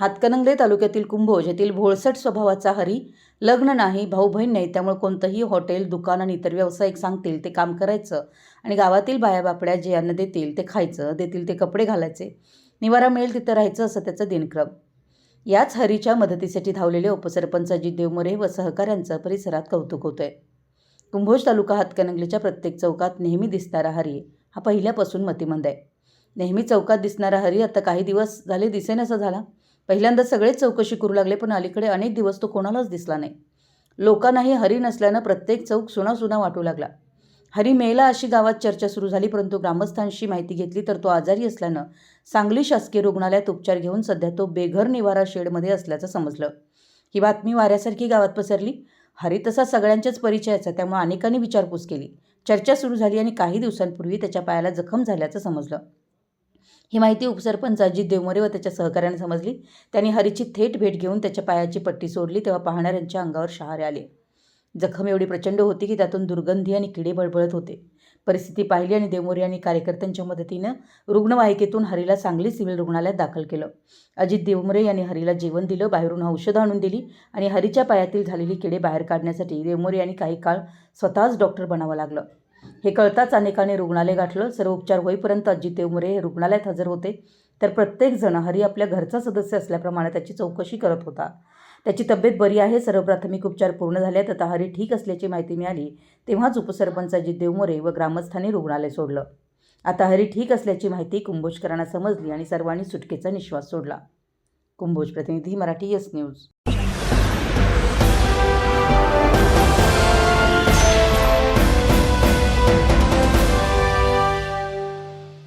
हातकणंगले तालुक्यातील कुंभोज येथील भोळसट स्वभावाचा हरी लग्न नाही भाऊ बहीण नाही त्यामुळे कोणतंही हॉटेल दुकान आणि इतर व्यावसायिक सांगतील ते काम करायचं आणि गावातील बाया बापड्या जे अन्न देतील ते खायचं देतील ते कपडे घालायचे. निवारा मिळेल तिथं राहायचं असं त्याचं दिनक्रम. याच हरीच्या मदतीसाठी धावलेले उपसरपंच अजित देवमोरे व सहकाऱ्यांचं परिसरात कौतुक होतंय. कुंभोज तालुका हातकणंगलेच्या प्रत्येक चौकात नेहमी दिसणारा हरी हा पहिल्यापासून मतिमंद आहे. नेहमी चौकात दिसणारा हरी आता काही दिवस झाले दिसेनासा झाला. पहिल्यांदा सगळेच चौकशी करू लागले पण अलीकडे अनेक दिवस तो कोणालाच दिसला नाही. लोकांनाही हरी नसल्यानं प्रत्येक चौक सुना सुना वाटू लागला. हरी मेला अशी गावात चर्चा सुरू झाली परंतु ग्रामस्थांशी माहिती घेतली तर तो आजारी असल्यानं सांगली शासकीय रुग्णालयात उपचार घेऊन सध्या तो बेघर निवारा शेडमध्ये असल्याचं समजलं. ही बातमी वाऱ्यासारखी गावात पसरली. हरी तसा सगळ्यांच्याच परिचयाचा त्यामुळे अनेकांनी विचारपूस केली. चर्चा सुरू झाली आणि काही दिवसांपूर्वी त्याच्या पायाला जखम झाल्याचं समजलं. ही माहिती उपसरपंच अजित देवमोरे व त्याच्या सहकाऱ्याने समजली. त्यांनी हरीची थेट भेट घेऊन त्याच्या पायाची पट्टी सोडली तेव्हा पाहणाऱ्यांच्या अंगावर शहारे आले. जखम एवढी प्रचंड होती की त्यातून दुर्गंधी आणि किडे बळबळत होते. परिस्थिती पाहिली आणि देवमोरे यांनी कार्यकर्त्यांच्या मदतीनं रुग्णवाहिकेतून हरीला सांगली सिव्हिल रुग्णालयात दाखल केलं. अजित देवमोरे यांनी हरीला जेवण दिलं बाहेरून औषधं आणून दिली आणि हरीच्या पायातील झालेली किडे बाहेर काढण्यासाठी देवमोरे यांनी काही काळ स्वतःच डॉक्टर बनावं लागलं. हे कळताच अनेकांनी रुग्णालय गाठलं. सर्व उपचार होईपर्यंत अजित देवमुरे हे रुग्णालयात हजर होते. तर प्रत्येकजण हरी आपल्या घरचा सदस्य असल्याप्रमाणे त्याची चौकशी करत होता. त्याची तब्येत बरी आहे. सर्व प्राथमिक उपचार पूर्ण झाले आता हरी ठीक असल्याची माहिती मिळाली. तेव्हाच उपसरपंच अजित देवमोरे व ग्रामस्थांनी रुग्णालय सोडलं. आता हरी ठीक असल्याची माहिती कुंभोजकरांना समजली आणि सर्वांनी सुटकेचा निश्वास सोडला. कुंभोज प्रतिनिधी मराठी यस न्यूज.